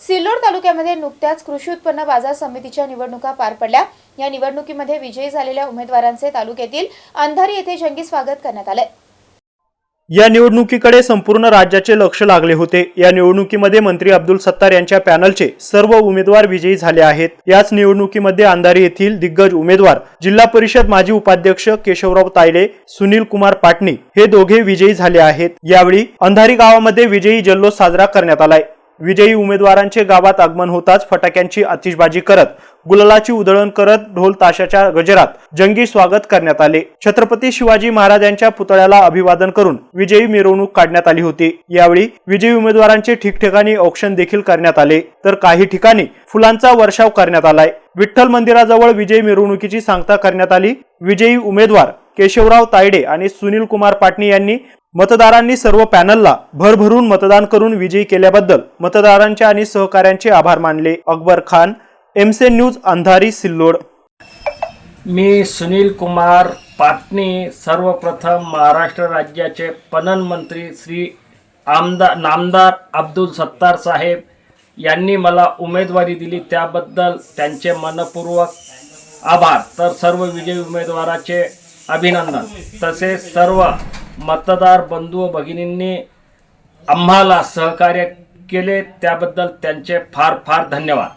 सिल्लोड तालुक्यामध्ये नुकत्याच कृषी उत्पन्न बाजार समितीच्या निवडणुका पार पडल्या. या निवडणुकीमध्ये विजयी झालेल्या उमेदवारांचे तालुक्यातील अंधारी येथे जंगी स्वागत करण्यात आले या निवडणुकीकडे संपूर्ण राज्याचे लक्ष लागले होते. या निवडणुकीमध्ये मंत्री अब्दुल सत्तार यांच्या पॅनलचे सर्व उमेदवार विजयी झाले आहेत. याच निवडणुकीमध्ये अंधारी येथील दिग्गज उमेदवार जिल्हा परिषद माजी उपाध्यक्ष केशवराव तायडे सुनील कुमार पाटणी हे दोघे विजयी झाले आहेत. यावेळी अंधारी गावामध्ये विजयी जल्लोष साजरा करण्यात आलाय. विजयी उमेदवारांचे गावात आगमन होताच फटाक्यांची आतिषबाजी करत गुलालाची उधळण करत ढोल ताशाच्या गजरात जंगी स्वागत करण्यात आले. छत्रपती शिवाजी महाराज यांच्या पुतळ्याला अभिवादन करून विजयी मिरवणूक काढण्यात आली होती. यावेळी विजयी उमेदवारांचे ठिकठिकाणी औक्षण देखील करण्यात आले. तर काही ठिकाणी फुलांचा वर्षाव करण्यात आलाय. विठ्ठल मंदिराजवळ विजयी मिरवणुकीची सांगता करण्यात आली. विजयी उमेदवार केशवराव तायडे आणि सुनील कुमार पाटणी यांनी मतदारांनी सर्व पॅनलला भरभरून मतदान करून विजयी केल्याबद्दल मतदारांचे आणि सहकाऱ्यांचे आभार मानले. अकबर खान एमसे न्यूज अंधारी सिल्लोड. मी सुनील कुमार पाटणी सर्वप्रथम महाराष्ट्र राज्याचे पणन मंत्री श्री आमदार नामदार अब्दुल सत्तार साहेब यांनी मला उमेदवारी दिली. त्याबद्दल त्यांचे मनपूर्वक आभार. तर सर्व विजयी उमेदवाराचे अभिनंदन. तसेच सर्व मतदार बंधू व भगिनींनी आम्हाला सहकार्य केले. त्याबद्दल त्यांचे फार फार धन्यवाद.